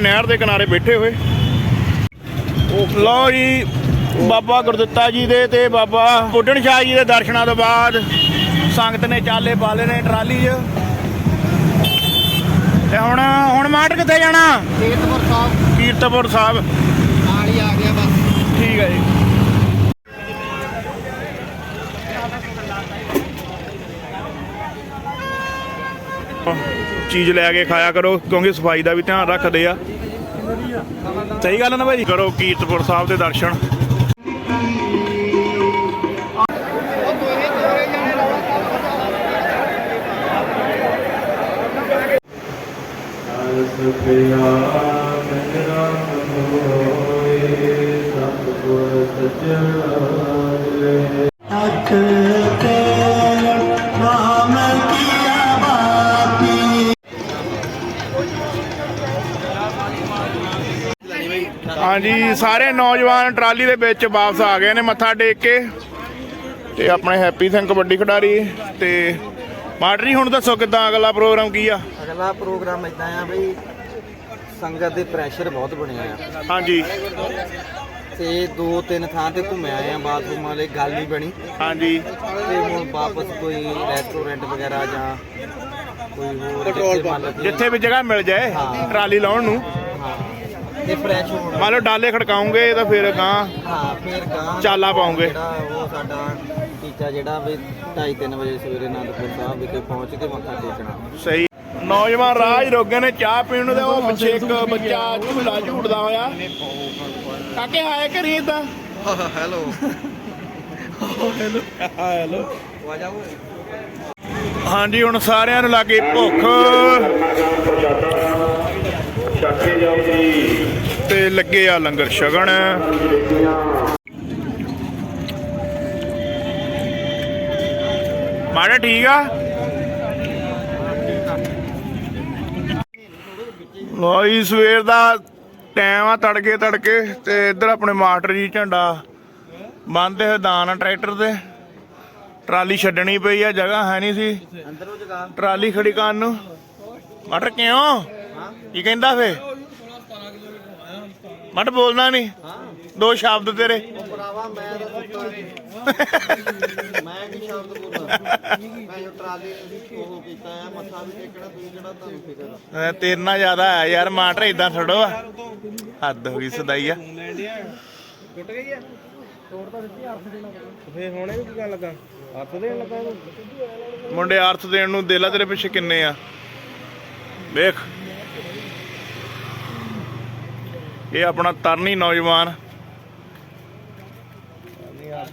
ਨਹਿਰ ਦੇ ਕਿਨਾਰੇ ਬੈਠੇ ਹੋਏ। ਲਓ ਜੀ ਬਾਬਾ ਗੁਰਦਿੱਤਾ ਜੀ ਦੇ ਤੇ ਬਾਬਾ ਬੁੱਢਣ ਸ਼ਾਹ ਜੀ ਦੇ ਦਰਸ਼ਨਾਂ ਤੋਂ ਬਾਅਦ ਸੰਗਤ ਨੇ ਚਾਲੇ ਬਾਲੇ ਨੇ ਟਰਾਲੀ 'ਚ। ਤੇ ਹੁਣ ਹੁਣ ਮਾਟ ਕਿੱਥੇ ਜਾਣਾ? ਕੀਰਤਪੁਰ ਸਾਹਿਬ। ਕੀਰਤਪੁਰ ਸਾਹਿਬ। ਨਾਲ ਹੀ ਆ ਗਿਆ ਬਸ। ਠੀਕ ਹੈ ਜੀ। ਚੀਜ਼ ਲੈ ਕੇ ਖਾਇਆ ਕਰੋ ਕਿਉਂਕਿ ਸਫ਼ਾਈ ਦਾ ਵੀ ਧਿਆਨ ਰੱਖਦੇ ਆ। ਸਹੀ ਗੱਲ ਨਾ ਭਾਈ ਕਰੋ ਕੀਰਤਪੁਰ ਸਾਹਿਬ ਦੇ ਦਰਸ਼ਨ। ਅੱਖ ਹਾਂਜੀ ਸਾਰੇ ਨੌਜਵਾਨ ਟਰਾਲੀ ਦੇ ਵਿੱਚ ਵਾਪਸ ਆ ਗਏ ਨੇ ਮੱਥਾ ਟੇਕ ਕੇ ਤੇ ਆਪਣੇ ਹੈਪੀ ਸਿੰਘ ਕਬੱਡੀ ਖਿਡਾਰੀ ਤੇ ਮਾਟਰੀ ਹੁਣ ਦੱਸੋ ਕਿਦਾਂ ਅਗਲਾ ਪ੍ਰੋਗਰਾਮ ਕੀ ਆ? ਅਗਲਾ ਪ੍ਰੋਗਰਾਮ ਇਦਾਂ ਆ ਬਈ ਸੰਗਤ ਦੇ ਪ੍ਰੈਸ਼ਰ ਬਹੁਤ ਬਣਿਆ ਆ। ਹਾਂਜੀ। ਤੇ ਦੋ ਤਿੰਨ ਥਾਂ ਤੇ ਘੁੰਮਿਆ ਆ ਬਾਥਰੂਮ ਵਾਲੇ ਗੱਲ ਨਹੀਂ ਬਣੀ। ਹਾਂਜੀ। ਤੇ ਹੁਣ ਵਾਪਸ ਕੋਈ ਰੈਸਟੋਰੈਂਟ ਵਗੈਰਾ ਜਾਂ ਕੋਈ ਹੋਰ ਜਿੱਥੇ ਵੀ ਜਗ੍ਹਾ ਮਿਲ ਜਾਏ। ਟਰਾਲੀ ਲਾਉਣ ਨੂੰ। ਤੇ ਫਰੈਸ਼ ਹੋਣ ਮੰਨ ਲਓ ਡਾਲੇ ਖੜਕਾਉਂਗੇ ਤਾਂ ਫਿਰ ਗਾਂ ਹਾਂ ਫਿਰ ਗਾਂ ਚਾਲਾ ਪਾਉਂਗੇ। ਜਿਹੜਾ ਉਹ ਸਾਡਾ ਟੀਚਾ ਜਿਹੜਾ ਵੀ 2:30 3 ਵਜੇ ਸਵੇਰੇ ਅਨੰਦਪੁਰ ਸਾਹਿਬ ਵਿਖੇ ਪਹੁੰਚ ਕੇ ਮੱਥਾ ਟੇਕਣਾ। ਸਹੀ। ਨੌਜਵਾਨ ਰਾਜ ਰੋਗੇ ਨੇ ਚਾਹ ਪੀਣ ਨੂੰ ਤੇ ਉਹ ਪਿੱਛੇ ਇੱਕ ਬੱਚਾ ਝੂਲਾ ਝੂਟਦਾ ਹੋਇਆ। ਕਾਕੇ ਹਾਏ ਕਰੀ ਇਦਾਂ ਹੈਲੋ ਹੈਲੋ ਆ ਜਾਓ ਹਾਂਜੀ ਹੁਣ ਸਾਰਿਆਂ ਨੂੰ ਲੱਗੀ ਭੁੱਖ। ਤੇ ਲੱਗੇ ਆ ਲੰਗਰ ਛਕਣ। ਮਾੜਾ ਠੀਕ ਆ? ਲੋਈ ਸਵੇਰ ਦਾ ਟਾਈਮ ਆ ਤੜਕੇ ਤੜਕੇ ਤੇ ਇੱਧਰ ਆਪਣੇ ਮਾਸਟਰ ਜੀ ਝੰਡਾ ਬੰਨਦੇ ਹੋਏ ਦਾਨ ਆ ਟਰੈਕਟਰ ਤੇ। ਟਰਾਲੀ ਛੱਡਣੀ ਪਈ ਆ ਜਗ੍ਹਾ ਹੈ ਨਹੀਂ ਸੀ। ਟਰਾਲੀ ਖੜੀ ਕਰਨ ਨੂੰ। ਮਟਰ ਕਿਉਂ? ਕੀ ਕਹਿੰਦਾ ਫੇ? ਮਟ ਬੋਲਣਾ ਨਹੀਂ ਦੋ ਸ਼ਬਦ ਤੇਰੇ। ਭਰਾਵਾ ਮੈਂ। ਮੈਂ ਕੀ ਸ਼ਬਦ ਬੋਲਾਂ? ਮੈਂ ਜੋ ਟਰਾਲੀ ਉਹ ਕੀਤਾ ਆ ਮੱਥਾ ਵੀ ਟੇਕਣਾ ਤੁਸੀਂ ਕਿਹੜਾ ਤੁਹਾਨੂੰ ਫਿਕਰ ਆ? ਅਹ ਤੇਰੇ ਨਾਲ ਜ਼ਿਆਦਾ ਆ ਯਾਰ ਮਾਟਰ ਇਦਾਂ ਥੋੜੋ ਆ ਹੱਦ ਹੋ ਗਈ ਸਦਾਈ ਆ। ਫੇਰ ਹੁਣੇ ਵੀ ਕੀ ਕਰਨ ਲੱਗਾ? ਹੱਥ ਦੇਣ ਲੱਗਾ ਮੁੰਡੇ ਅਰਥ ਦੇਣ ਨੂੰ ਦੇਲਾ ਤੇਰੇ ਪਿੱਛੇ ਕਿੰਨੇ ਆ। ਵੇਖ। ਇਹ ਆਪਣਾ ਤਰਨੀ ਨੌਜਵਾਨ।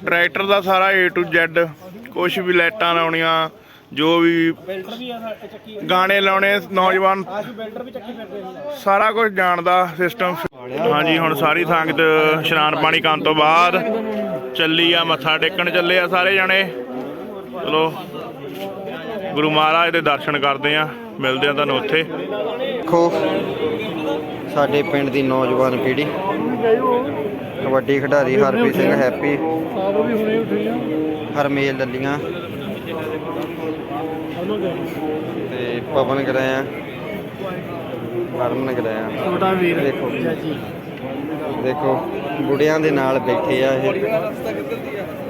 ਟਰੈਕਟਰ ਦਾ ਸਾਰਾ A to Z ਕੁਝ ਵੀ ਲਾਈਟਾਂ ਲਾਉਣੀਆਂ, ਜੋ ਵੀ ਗਾਣੇ ਲਾਉਣੇ, ਨੌਜਵਾਨ ਆਸ਼ੂ ਬਿਲਡਰ ਵੀ ਚੱਕੀ ਸਾਰਾ ਕੁਝ ਜਾਣਦਾ ਸਿਸਟਮ ਹਾਂਜੀ, ਹੁਣ ਸਾਰੀ ਸੰਗਤ ਇਸ਼ਨਾਨ ਪਾਣੀ ਕਰਨ ਤੋਂ ਬਾਅਦ ਚੱਲੀ ਆ, ਮੱਥਾ ਟੇਕਣ ਚੱਲੇ ਆ ਸਾਰੇ ਜਣੇ। ਚਲੋ, ਗੁਰੂ ਮਹਾਰਾਜ ਦੇ ਦਰਸ਼ਨ ਕਰਦੇ ਆ, ਮਿਲਦੇ ਆ ਤੁਹਾਨੂੰ ਉੱਥੇ। ਖੋ ਸਾਡੇ ਪਿੰਡ ਦੀ ਨੌਜਵਾਨ ਪੀੜ੍ਹੀ। ਕਬੱਡੀ ਖਿਡਾਰੀ ਹਰਪ੍ਰੀਤ ਸਿੰਘ ਹੈਪੀ ਹਰਮੇਲ ਲੱਲੀਆਂ ਤੇ ਪਵਨ ਗਰਾਇਆ ਹਰਮਨ ਗਰਾਇਆ ਛੋਟਾ ਵੀਰ। ਦੇਖੋ। ਦੇਖੋ ਬੁੜਿਆਂ ਦੇ ਨਾਲ ਬੈਠੇ ਆ ਇਹ।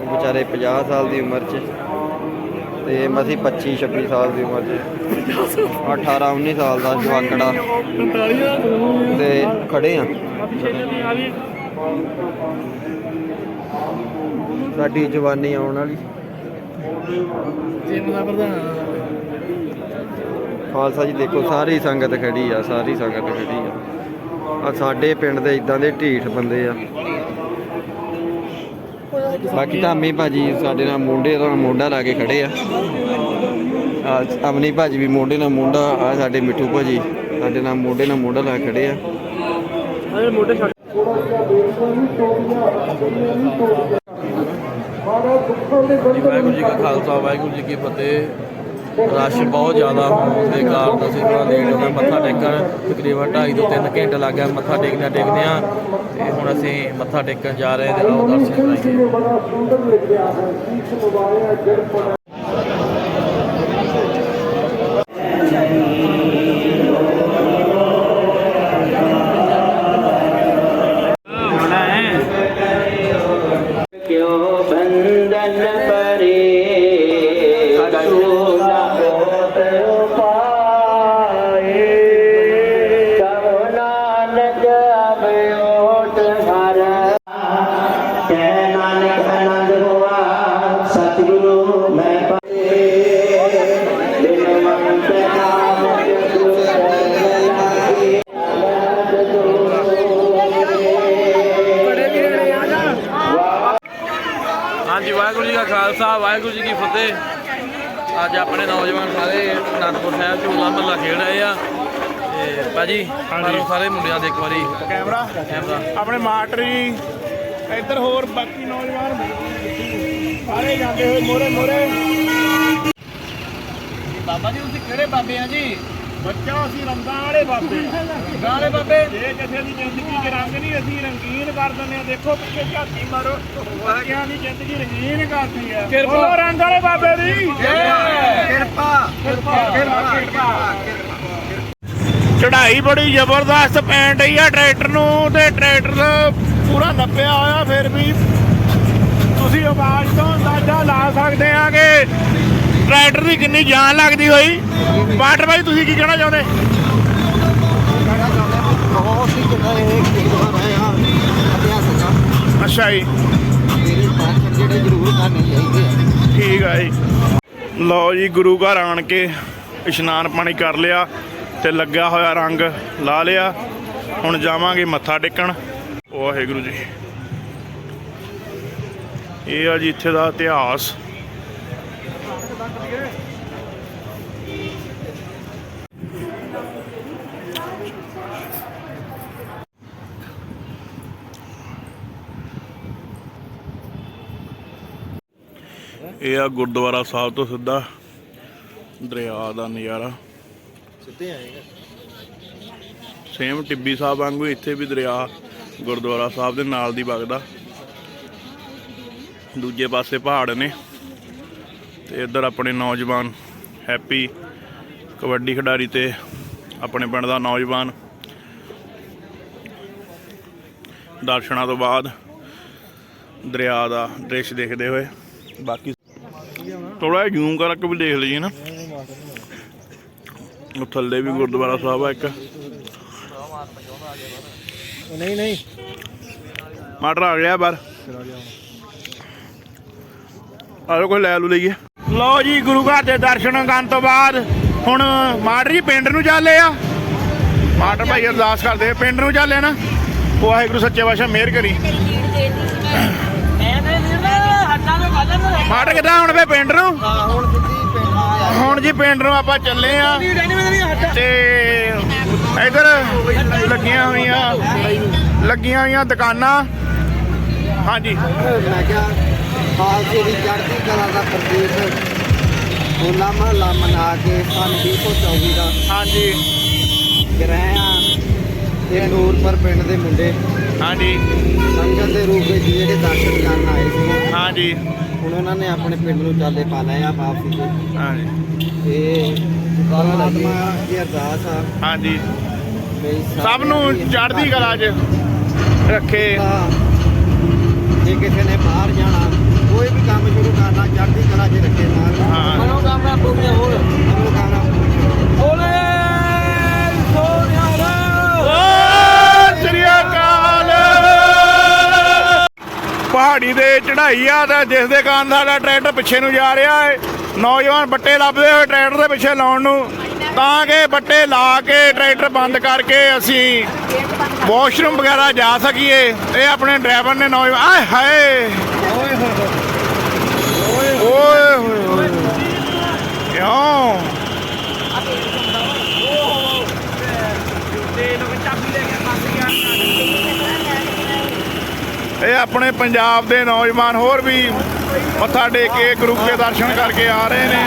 ਵਿਚਾਰੇ 50 ਸਾਲ ਦੀ ਉਮਰ 'ਚ। ਤੇ ਮਸੀਂ 25 26 ਸਾਲ ਦੀ ਉਮਰ 'ਚ। 18 19 ਸਾਲ ਦਾ ਜਵਾਕੜਾ। ਤੇ ਖੜੇ ਆ। ਸਾਡੀ ਜਵਾਨੀ ਆਉਣ ਵਾਲੀ। ਜਿੰਮ ਦਾ ਪ੍ਰਧਾਨ। ਖਾਲਸਾ ਜੀ ਦੇਖੋ ਸਾਰੀ ਸੰਗਤ ਖੜੀ ਆ ਸਾਰੀ ਸੰਗਤ ਖੜੀ ਆ। ਆ ਸਾਡੇ ਪਿੰਡ ਦੇ ਇਦਾਂ ਦੇ ਢੀਠ ਬੰਦੇ ਆ। ਬਾਕੀ ਧਾਮੀ ਭਾਜੀ ਸਾਡੇ ਨਾਲ ਮੁੰਡੇ ਨਾਲ ਮੋਢਾ ਲਾ ਕੇ ਖੜੇ ਆ। ਆ ਅਮਨੀ ਭਾਜੀ ਵੀ ਮੋਢੇ ਨਾਲ ਮੁੰਡਾ ਆ ਸਾਡੇ ਮਿੱਠੂ ਭਾਜੀ ਸਾਡੇ ਨਾਲ ਮੋਢੇ ਨਾਲ ਮੋਢਾ ਲਾ ਕੇ ਖੜੇ ਆ। ਵਾਹਿਗੁਰੂ ਜੀ ਕਾ ਖਾਲਸਾ ਵਾਹਿਗੁਰੂ ਜੀ ਕੀ ਫਤਿਹ। ਰਸ਼ ਬਹੁਤ ਜ਼ਿਆਦਾ ਹੋਣ ਦੇ ਕਾਰਨ ਅਸੀਂ ਥੋੜਾ ਲੇਟ ਹੋ ਗਏ, ਮੱਥਾ ਟੇਕਣ। ਤਕਰੀਬਨ 2.5 ਤੋਂ 3 ਘੰਟੇ ਲੱਗ ਗਿਆ ਮੱਥਾ ਟੇਕਦਿਆਂ ਟੇਕਦਿਆਂ। ਤੇ ਹੁਣ ਅਸੀਂ ਮੱਥਾ ਟੇਕਣ ਜਾ ਰਹੇ ਤੇ ਆਓ ਦਰਸ਼ਨ ਕਰਾਈਏ। ਇੱਧਰ ਹੋਰ ਬਾਕੀ ਨੌਜਵਾਨ ਸਾਰੇ ਜਾਂਦੇ ਹੋਏ ਮੋਰੇ ਮੋਰੇ। ਬਾਬਾ ਜੀ ਤੁਸੀਂ ਕਿਹੜੇ ਬਾਬੇ ਆ ਜੀ? ਬੱਚਾ ਅਸੀਂ ਰੰਗਾਂ ਵਾਲੇ ਬਾਬੇ ਰੰਗਾਂ ਵਾਲੇ ਬਾਬੇ? ਜੇ ਕਿਸੇ ਦੀ ਜ਼ਿੰਦਗੀ 'ਚ ਰੰਗ ਨਹੀਂ ਅਸੀਂ ਰੰਗੀਨ ਕਰ ਦਿੰਦੇ ਆ। ਦੇਖੋ ਪਿੱਛੇ ਝਾਤੀ ਮਾਰੋ। ਬੱਚਿਆਂ ਦੀ ਜ਼ਿੰਦਗੀ ਰੰਗੀਨ ਕਰਦੀ ਆ। ਕਿਰਪਾ। ਰੰਗ ਵਾਲੇ ਬਾਬੇ ਦੀ। ਕਿਰਪਾ ਕਿਰਪਾ ਕਿਰਪਾ ਚੜਾਈ ਬੜੀ ਜ਼ਬਰਦਸਤ ਪੈਣ ਡਈ ਆ ਟਰੈਕਟਰ ਨੂੰ ਤੇ ਟਰੈਕਟਰ ਪੂਰਾ ਨੱਪਿਆ ਹੋਇਆ, ਫਿਰ ਵੀ ਤੁਸੀਂ ਆਵਾਜ਼ ਤੋਂ ਅੰਦਾਜ਼ਾ ਲਾ ਸਕਦੇ ਆ ਕਿ ਟਰੈਕਟਰ ਦੀ ਕਿੰਨੀ ਜਾਨ ਲੱਗਦੀ ਹੋਈ। ਵਾਟਰ ਬਾਈ ਤੁਸੀਂ ਕੀ ਕਹਿਣਾ ਚਾਹੁੰਦੇ? ਬਹੁਤ ਹੀ ਜਗ੍ਹਾ ਇਹ ਖੇਡ ਰਹੇ ਆ ਇਤਿਹਾਸਕ ਅੱਛਾ ਜੀ। ਜਿਹੜੇ ਜ਼ਰੂਰ ਕਰਨੇ ਚਾਹੀਦੇ ਠੀਕ ਆ ਜੀ। ਲਓ ਜੀ, ਗੁਰੂ ਘਰ ਆਣ ਕੇ ਇਸ਼ਨਾਨ ਪਾਣੀ ਕਰ ਲਿਆ ਤੇ ਲੱਗਿਆ ਹੋਇਆ ਰੰਗ ਲਾ ਲਿਆ। ਹੁਣ ਜਾਵਾਂਗੇ ਮੱਥਾ ਟੇਕਣ। ਵਾਹਿਗੁਰੂ ਜੀ। ਇਹ ਆ ਜੀ ਇੱਥੇ ਦਾ ਇਤਿਹਾਸ। ਇਹ ਆ ਗੁਰਦੁਆਰਾ ਸਾਹਿਬ ਤੋਂ ਸਿੱਧਾ ਦਰਿਆ ਦਾ ਨਜ਼ਾਰਾ। ਸਿੱਧੇ ਆਏਗਾ। ਸੇਮ ਟਿੱਬੀ ਸਾਹਿਬ ਵਾਂਗੂ ਇੱਥੇ ਵੀ ਦਰਿਆ ਗੁਰਦੁਆਰਾ ਸਾਹਿਬ ਦੇ ਨਾਲ ਦੀ ਵਗਦਾ। ਦੂਜੇ ਪਾਸੇ ਪਹਾੜ ਨੇ ਤੇ ਇੱਧਰ ਆਪਣੇ ਨੌਜਵਾਨ ਹੈਪੀ ਕਬੱਡੀ ਖਿਡਾਰੀ ਤੇ ਆਪਣੇ ਪਿੰਡ ਦਾ ਨੌਜਵਾਨ। ਦਰਸ਼ਨਾਂ ਤੋਂ ਬਾਅਦ ਦਰਿਆ ਦਾ ਦ੍ਰਿਸ਼ ਦੇਖਦੇ ਹੋਏ ਬਾਕੀ ਥੋੜਾ ਜੂਮ ਕਰਕੇ ਵੀ ਦੇਖ ਲਈਏ ਨਾ। ਉਹ ਥੱਲੇ ਵੀ ਗੁਰਦੁਆਰਾ ਸਾਹਿਬ ਆ ਇੱਕ। ਨਹੀਂ ਨਹੀਂ। ਮਟਰ ਆ ਗਿਆ ਬਾਹਰ। ਆਲੋ ਕੋਈ ਲੈ ਲੂ ਲਈਏ। ਲਓ ਜੀ ਗੁਰੂ ਘਰ ਦੇ ਦਰਸ਼ਨ ਕਰਨ ਤੋਂ ਬਾਅਦ ਹੁਣ ਮਾਟਰ ਜੀ ਪਿੰਡ ਨੂੰ ਚੱਲੇ ਆ ਮਾਟਰ ਭਾਈ ਅਰਦਾਸ ਕਰਦੇ ਆ, ਪਿੰਡ ਨੂੰ ਚੱਲੇ ਨਾ। ਵਾਹਿਗੁਰੂ ਸੱਚੇ ਪਾਤਸ਼ਾਹ ਮਿਹਰ ਕਰੀ। ਮਾਟਰ ਕਿੱਦਾਂ ਹੁਣ ਵੇ ਪਿੰਡ ਨੂੰ? ਹੁਣ ਜੀ ਪਿੰਡ ਨੂੰ ਆਪਾਂ ਚੱਲੇ ਆ। ਤੇ ਇਧਰ ਲੱਗੀਆਂ ਹੋਈਆਂ ਲੱਗੀਆਂ ਹੋਈਆਂ ਦੁਕਾਨਾਂ। ਹਾਂਜੀ। ਮੈਂ ਕਿਹਾ ਖਾਲਸੇ ਦੀ ਚੜ੍ਹਦੀ ਕਲਾ ਦਾ ਪ੍ਰਤੀਕ ਹੋਲਾ ਮਹੱਲਾ ਮਨਾ ਕੇ ਸੰਨ 2024 ਦਾ। ਹਾਂਜੀ। ਗ੍ਰਹਿ ਆ ਤੇ ਨੂਰਪੁਰ ਪਿੰਡ ਦੇ ਮੁੰਡੇ। ਹਾਂਜੀ। ਸੰਗਤ ਦੇ ਰੂਪ ਵਿੱਚ ਜਿਹੜੇ ਦਰਸ਼ਨ ਕਰਨ ਆਏ ਸੀ। ਹਾਂਜੀ। ਹੁਣ ਉਹਨਾਂ ਨੇ ਆਪਣੇ ਪਿੰਡ ਨੂੰ ਚਾਲੇ ਪਾ ਲਏ ਆ ਵਾਪਸੀ ਤੇ। ਹਾਂਜੀ। ਤੇ ਪਰਮਾਤਮਾ ਦੀ ਅਰਦਾਸ ਆ। ਹਾਂਜੀ। ਵੀ ਸਭ ਨੂੰ ਚੜ੍ਹਦੀ ਕਲਾ 'ਚ ਰੱਖੇ। ਹਾਂ। ਜੇ ਕਿਸੇ ਨੇ ਬਾਹਰ ਜਾਣਾ ਕੋਈ ਵੀ ਕੰਮ ਸ਼ੁਰੂ ਕਰਨਾ ਚੜ੍ਹਦੀ ਕਲਾ 'ਚ ਰੱਖੇ ਨਾਲ ਹਾਂ। ਪੂਰੀਆਂ ਹੋਣ। ਸ੍ਰੀ ਪਹਾੜੀ ਦੇ ਚੜ੍ਹਾਈ ਆ ਤਾਂ ਜਿਸ ਦੇ ਕਾਰਨ ਸਾਡਾ ਟਰੈਕਟਰ ਪਿੱਛੇ ਨੂੰ ਜਾ ਰਿਹਾ ਹੈ ਨੌਜਵਾਨ ਬੱਟੇ ਲੱਭਦੇ ਹੋਏ ਟਰੈਕਟਰ ਦੇ ਪਿੱਛੇ ਲਾਉਣ ਨੂੰ। ਤਾਂ ਕਿ ਬੱਟੇ ਲਾ ਕੇ ਟਰੈਕਟਰ ਬੰਦ ਕਰਕੇ ਅਸੀਂ ਵਾਸ਼ਰੂਮ ਵਗੈਰਾ ਜਾ ਸਕੀਏ। ਇਹ ਆਪਣੇ ਡਰਾਈਵਰ ਨੇ ਨੌਜਵਾਨ ਆਏ ਹਾਏ ਓਏ ਹੋਏ ਹੋਏ ਕਿਉਂ ਇਹ ਆਪਣੇ ਪੰਜਾਬ ਦੇ ਨੌਜਵਾਨ ਹੋਰ ਵੀ ਮੱਥਾ ਟੇਕ ਕੇ ਗੁਰੂ ਕੇ ਦਰਸ਼ਨ ਕਰਕੇ ਆ ਰਹੇ ਨੇ।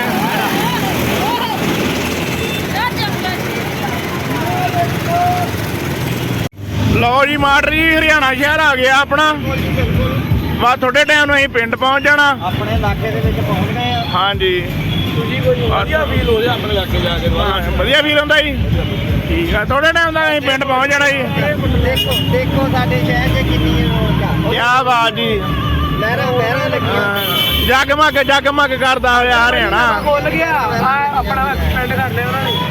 ਲਓ ਜੀ ਮਾਟਰ ਜੀ ਹਰਿਆਣਾ ਸ਼ਹਿਰ ਆ ਗਿਆ ਆਪਣਾ। ਵਾ ਤੁਹਾਡੇ ਟਾਈਮ ਨੂੰ ਅਸੀਂ ਪਿੰਡ ਪਹੁੰਚ ਜਾਣਾ। ਆਪਣੇ ਇਲਾਕੇ ਦੇ ਵਿੱਚ ਪਹੁੰਚ ਗਏ ਆ। ਹਾਂਜੀ। ਵਧੀਆ ਫੀਲ ਹੋ ਰਿਹਾ ਆਪਣੇ ਇਲਾਕੇ ਜਾ ਕੇ? ਵਧੀਆ ਫੀਲ ਹੁੰਦਾ ਜੀ। ਠੀਕ ਆ ਤੁਹਾਡੇ ਟਾਈਮ ਦਾ ਅਸੀਂ ਪਿੰਡ ਪਹੁੰਚ ਜਾਣਾ ਜੀ। ਦੇਖੋ ਦੇਖੋ ਸਾਡੇ ਸ਼ਹਿਰ 'ਚ ਕਿੰਨੀ ਰੌਣਕ ਆ। ਕੀ ਬਾਤ ਜੀ। ਲਹਿਰਾਂ ਲਹਿਰਾਂ ਲੱਗੀਆਂ। ਜਗਮਗ ਜਗਮਗ ਕਰਦਾ ਹੋਇਆ ਹਰਿਆਣਾ। ਭੁੱਲ ਗਿਆ। ਆਪਣਾ ਪਿੰਡ ਕਰਦੇ ਉਹਨਾਂ ਨੇ।